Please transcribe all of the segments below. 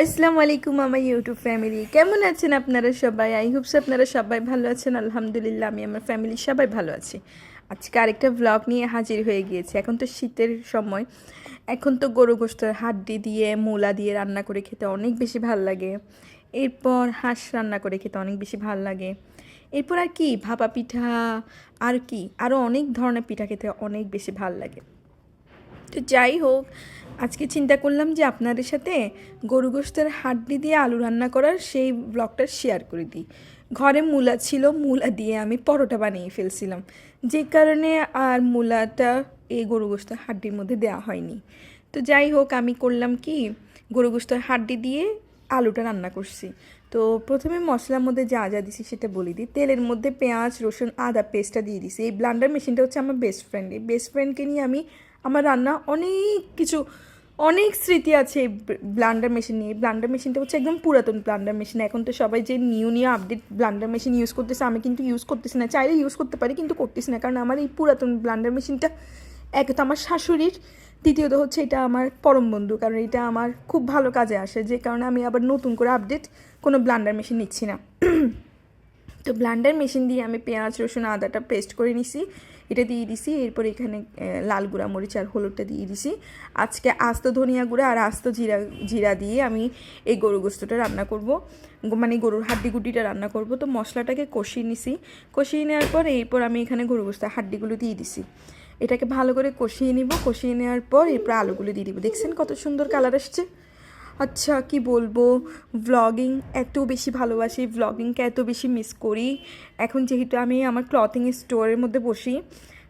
আসসালামু আলাইকুম আমার ইউটিউব ফ্যামিলি কেমন আছেন আপনারা সবাই? আই হোপস আপনারা সবাই ভালো আছেন। আলহামদুলিল্লাহ, আমি আমার ফ্যামিলি সবাই ভালো আছি। আজকে আরেকটা ভ্লগ নিয়ে হাজির হয়ে গিয়েছে। এখন তো শীতের সময়। এখন তো গরু গোস্তের হাড্ডি দিয়ে, মূলা দিয়ে রান্না করে খেতে অনেক বেশি ভালো লাগে। এরপর হাঁস রান্না করে খেতে অনেক বেশি ভালো লাগে। এরপর আর কি? ভাপা পিঠা, আর কি? আরও অনেক ধরনের পিঠা খেতে অনেক বেশি ভালো লাগে। তো যাই হোক, আজকে চিন্তা করলাম যে আপনাদের সাথে গরু গোস্তের হাড্ডি দিয়ে আলু রান্না করার সেই ব্লগটা শেয়ার করে দিই। ঘরে মূলা ছিল, মূলা দিয়ে আমি পরোটা বানিয়ে ফেলছিলাম। যে কারণে আর মূলাটা এই গরু গোস্তের হাড্ডির মধ্যে দেওয়া হয়নি। তো যাই হোক, আমি করলাম কি, গরু গোস্তের হাড্ডি দিয়ে আলুটা রান্না করছি। তো প্রথমে মশলার মধ্যে যা যা দিছি সেটা বলে দিই। তেলের মধ্যে পেঁয়াজ, রসুন, আদা, পেস্টটা দিয়ে দিছি। এই ব্লান্ডার মেশিনটা হচ্ছে আমার বেস্ট ফ্রেন্ড এই বেস্ট ফ্রেন্ডকে নিয়ে আমি আমার রান্না অনেক কিছু, অনেক স্মৃতি আছে এই ব্লান্ডার মেশিন নিয়ে। ব্লান্ডার মেশিনটা হচ্ছে একদম পুরাতন ব্লান্ডার মেশিন এখন তো সবাই যে new new update blender machine use করতেছে, আমি কিন্তু ইউজ করতেছি না। চাইলে ইউজ করতে পারি, কিন্তু করতেছি না। কারণ আমার এই পুরাতন ব্লান্ডার মেশিনটা এক তো আমার শাশুড়ির, দ্বিতীয়ত হচ্ছে এটা আমার পরম বন্ধু। কারণ এটা আমার খুব ভালো কাজে আসে, যে কারণে আমি আবার নতুন করে আপডেট কোনো ব্লান্ডার মেশিন নিচ্ছি না। তো ব্লান্ডার মেশিন দিয়ে আমি পেঁয়াজ, রসুন, আদাটা পেস্ট করে নিছি। এটা দিয়ে দিছি, এরপর এখানে লাল গুঁড়া, মরিচ আর হলুদটা দিয়ে দিছি। আজকে আস্ত ধনিয়া গুঁড়া আর আস্ত জিরা জিরা দিয়ে আমি এই গরু গোস্তটা রান্না করব। মানে গরুর হাড্ডি গুটিটা রান্না করব। তো মশলাটাকে কষিয়ে নিছি। কষিয়ে নেওয়ার পর এরপর আমি এখানে গরু গোস্তের হাড্ডিগুলো দিয়ে দিছি। এটাকে ভালো করে কষিয়ে নিব। কষিয়ে নেওয়ার পর এরপর আলুগুলো দিয়ে দিব। দেখছেন কত সুন্দর কালার আসছে? আচ্ছা কি বলব? ভ্লগিং এত বেশি ভালোবাসি ভ্লগিংকে এত বেশি মিস করি। এখন যেহেতু আমি আমার ক্লথিং স্টোরের মধ্যে বসি,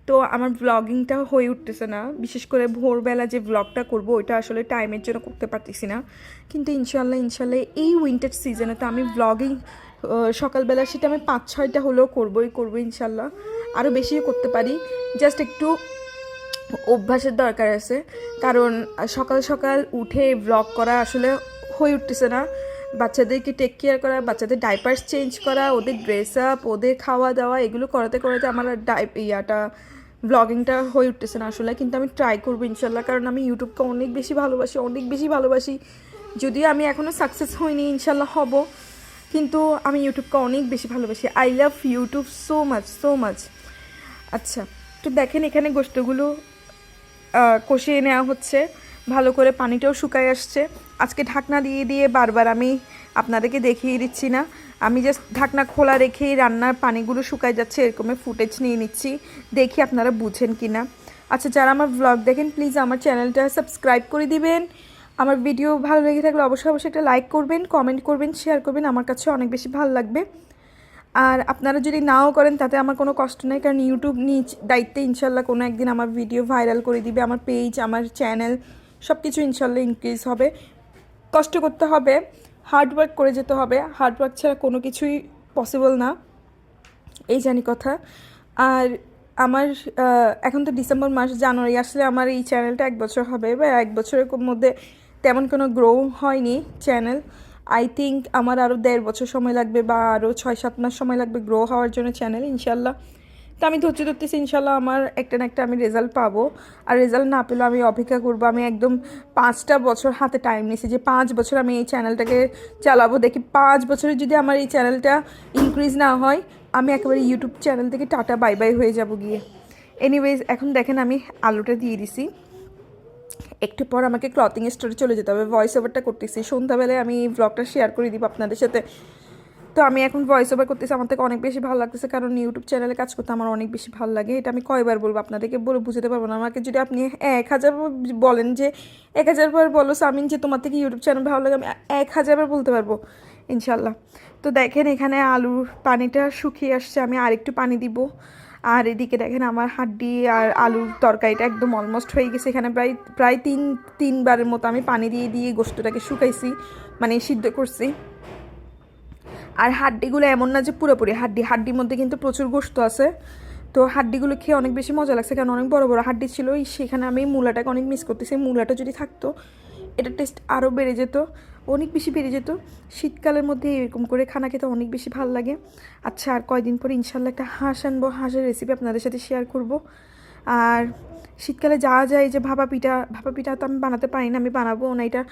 তো আমার ভ্লগিংটা হয়ে উঠতেছে না। বিশেষ করে ভোরবেলা যে ভ্লগটা করব, ওইটা আসলে টাইমের জন্য করতে পারতেছি না। কিন্তু ইনশাল্লাহ ইনশাল্লাহ এই উইন্টার সিজনে তো আমি ভ্লগিং সকালবেলা সেটা আমি পাঁচ ছয়টা হলেও করবোই, করব ইনশাল্লাহ আরও বেশিও করতে পারি। জাস্ট একটু অভ্যাসের দরকার আছে। কারণ সকাল সকাল উঠে ব্লগ করা আসলে হয়ে উঠতেছে না। বাচ্চাদেরকে টেক কেয়ার করা বাচ্চাদের ডাইপার্স চেঞ্জ করা ওদের ড্রেস আপ ওদের খাওয়া দাওয়া এগুলো করাতে করাতে আমার ডাই ইয়াটা ব্লগিংটা হয়ে উঠতেছে না আসলে। কিন্তু আমি ট্রাই করব ইনশাল্লাহ কারণ আমি ইউটিউবকে অনেক বেশি ভালোবাসি অনেক বেশি ভালোবাসি। যদিও আমি এখনও সাকসেস হইনি ইনশাল্লাহ হব। কিন্তু আমি ইউটিউবকে অনেক বেশি ভালোবাসি। I love YouTube so much so much আচ্ছা তো দেখেন এখানে আহ, কষিয়ে নেওয়া হচ্ছে। ভালো করে পানিটাও শুকায় আসছে। আজকে ঢাকনা দিয়ে দিয়ে বারবার আমি আপনাদেরকে দেখিয়ে দিচ্ছি না। আমি জাস্ট ঢাকনা খোলা রেখেই রান্নার পানিগুলো শুকায় যাচ্ছে এরকমের ফুটেজ নিয়ে নিচ্ছি। দেখি আপনারা বুঝেন কি না আচ্ছা যারা আমার ব্লগ দেখেন প্লিজ আমার চ্যানেলটা সাবস্ক্রাইব করে দিবেন। আমার ভিডিও ভালো লেগে থাকলে অবশ্যই অবশ্যই একটা লাইক করবেন কমেন্ট করবেন শেয়ার করবেন। আমার কাছে অনেক বেশি ভালো লাগবে। আর আপনারা যদি নাও করেন, তাতে আমার কোনো কষ্ট নেই, কারণ ইউটিউব নিজ দায়িত্বে ইনশাল্লাহ কোনো একদিন আমার ভিডিও ভাইরাল করে দিবে, আমার পেজ আমার চ্যানেল সব কিছু ইনশাল্লাহ ইনক্রিজ হবে। কষ্ট করতে হবে হার্ড ওয়ার্ক করে যেতে হবে হার্ড ওয়ার্ক ছাড়া কোনো কিছুই পসিবল না, এই জানি কথা। আর আমার এখন তো ডিসেম্বর মাস, জানুয়ারি আসলে আমার এই চ্যানেলটা এক বছর হবে, বা এক বছরের মধ্যে তেমন কোনো গ্রো হয়নি চ্যানেল আই থিঙ্ক আমার আরও দেড় বছর সময় লাগবে বা আরও ছয় সাত মাস সময় লাগবে গ্রো হওয়ার জন্য চ্যানেল ইনশাল্লাহ। তো আমি ধৈর্য ধরতেছি, ইনশাল্লাহ আমার একটা না একটা আমি রেজাল্ট পাবো। আর রেজাল্ট না পেলেও আমি অপেক্ষা করব, আমি একদম পাঁচটা বছর হাতে টাইম নিয়েছি যে পাঁচ বছর আমি এই চ্যানেলটাকে চালাবো। দেখি পাঁচ বছরে যদি আমার এই চ্যানেলটা ইনক্রিজ না হয়, আমি একেবারে ইউটিউব চ্যানেল থেকে টাটা বাই বাই হয়ে যাব গিয়ে। এনিওয়েজ এখন দেখেন আমি আলুটা দিয়ে দিছি। একটু পর আমাকে ক্লথিং স্টোরে চলে যেতে হবে ভয়েস ওভারটা করতেছি। সন্ধ্যাবেলায় আমি ব্লগটা শেয়ার করে দিব আপনাদের সাথে। তো আমি এখন ভয়েস ওভার করতেছি, আমার থেকে অনেক বেশি ভালো লাগতেছে, কারণ ইউটিউব চ্যানেলে কাজ করতে আমার অনেক বেশি ভালো লাগে। এটা আমি কয়বার বলব আপনাদেরকে, বলে বুঝতে পারব না। আমাকে যদি আপনি এক হাজার বলেন যে, এক হাজার বার বলো সামিন যে তোমার থেকে ইউটিউব চ্যানেল ভালো লাগে, আমি এক হাজারবার বলতে পারব ইনশাল্লাহ তো দেখেন এখানে আলুর পানিটা শুকিয়ে আসছে, আমি আরেকটু পানি দিব। আর এদিকে দেখেন আমার হাড্ডি আর আলুর তরকারিটা একদম অলমোস্ট হয়ে গেছে। এখানে প্রায় প্রায় তিন, তিনবারের মতো আমি পানি দিয়ে দিয়ে গোস্তটাকে শুকাইছি মানে সিদ্ধ করছি। আর হাড্ডিগুলো এমন না যে পুরোপুরি হাড্ডি, হাড্ডির মধ্যে কিন্তু প্রচুর গোস্ত আছে। তো হাড্ডিগুলো খেয়ে অনেক বেশি মজা লাগছে, কারণ অনেক বড় বড় হাড্ডি ছিল সেখানে আমি মূলাটাকে অনেক মিস করতেছি। মূলাটা যদি থাকতো এটা টেস্ট আরও বেড়ে যেত, অনেক বেশি বেড়ে যেত। শীতকালের মধ্যে এরকম করে খানা খেতে অনেক বেশি ভালো লাগে। আচ্ছা আর কয়দিন পরে ইনশাল্লাহ একটা হাঁস আনব, হাঁসের রেসিপি আপনাদের সাথে শেয়ার করব। আর শীতকালে যাওয়া যায় যে ভাপা পিঠা ভাপা পিঠা তো আমি বানাতে পারি না, আমি বানাবো না, এটা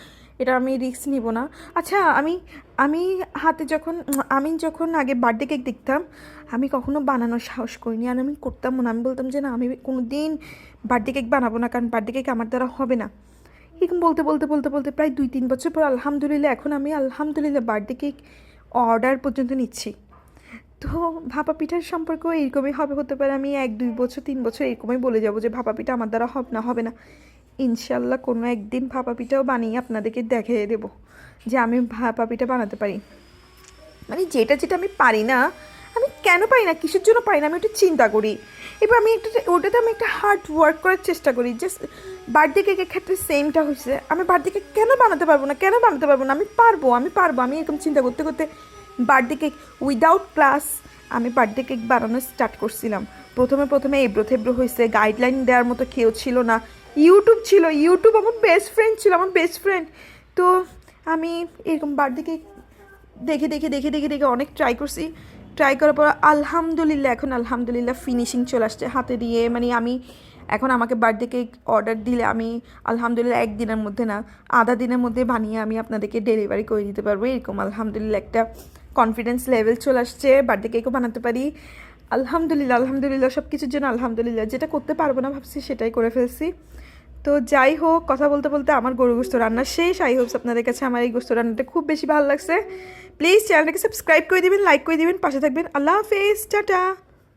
এটা আমি রিস্ক নিব না। আচ্ছা আমি আমি হাতে যখন, আমি যখন আগে বার্থডে কেক দেখতাম, আমি কখনো বানানোর সাহস করিনি। আর আমি করতাম না, আমি বলতাম যে না, আমি কোনো দিন বার্থডে কেক বানাবো না, কারণ বার্থডে কেক আমার দ্বারা হবে না। এরকম বলতে বলতে বলতে বলতে প্রায় দুই, তিন বছর পর আলহামদুলিল্লাহ এখন আমি আলহামদুলিল্লাহ বার্থডে কেক অর্ডার পর্যন্ত নিচ্ছি। তো ভাপা পিঠার সম্পর্ক এইরকমই হবে, হতে পারে আমি এক, দুই বছর, তিন বছর এরকমই বলে যাব যে ভাপা পিঠা আমার দ্বারা হবে না হবে না। ইনশাল্লাহ কোনো একদিন ভাপা পিঠাও বানিয়ে আপনাদেরকে দেখিয়ে দেবো যে আমি ভাপা পিঠা বানাতে পারি। মানে যেটা যেটা আমি পারি না, আমি কেন পাই না কিসের জন্য পাই না, আমি ওটা চিন্তা করি। এবার আমি একটা ওটাতে আমি একটা হার্ড ওয়ার্ক করার চেষ্টা করি। জাস্ট বার্থডে কেকের ক্ষেত্রে সেমটা হয়েছে আমি বার্থডে কেক কেন বানাতে পারব না? কেন বানাতে পারব না? আমি পারব আমি পারব। আমি এরকম চিন্তা করতে করতে বার্থডে কেক উইদাউট ক্লাস আমি বার্থডে কেক বানানো স্টার্ট করছিলাম। প্রথমে প্রথমে এবড়ো থেবড়ো হয়েছে গাইডলাইন দেওয়ার মতো কেউ ছিল না। ইউটিউব ছিল ইউটিউব আমার বেস্ট ফ্রেন্ড ছিল, আমার বেস্ট ফ্রেন্ড তো আমি এরকম বার্থডে কেক দেখে দেখে দেখে দেখে দেখে অনেক ট্রাই করছি। ট্রাই করার পর আলহামদুলিল্লাহ, এখন আলহামদুলিল্লাহ ফিনিশিং চলে আসছে হাতে দিয়ে। মানে আমি এখন আমাকে বার্থডে কেক অর্ডার দিলে আমি আলহামদুলিল্লাহ একদিনের মধ্যে না, আধা দিনের মধ্যে বানিয়ে আমি আপনাদেরকে ডেলিভারি করে দিতে পারব। এরকম আলহামদুলিল্লাহ একটা কনফিডেন্স লেভেল চলে আসছে বার্থডে কেকও বানাতে পারি। আলহামদুলিল্লাহ আলহামদুলিল্লাহ সব কিছুর জন্য আলহামদুলিল্লাহ, যেটা করতে পারব না ভাবছি সেটাই করে ফেলছি। তো যাই হোক, কথা বলতে বলতে আমার গরু গোস্ত রান্না শেষ। আই হোপস আপনাদের কাছে আমার এই গোস্ত রান্নাটা খুব বেশি ভালো লাগছে। প্লিজ চ্যানেলটাকে সাবস্ক্রাইব করে দিবেন লাইক করে দিবেন, পাশে থাকবেন। আল্লাহ হাফেজ, টাটা।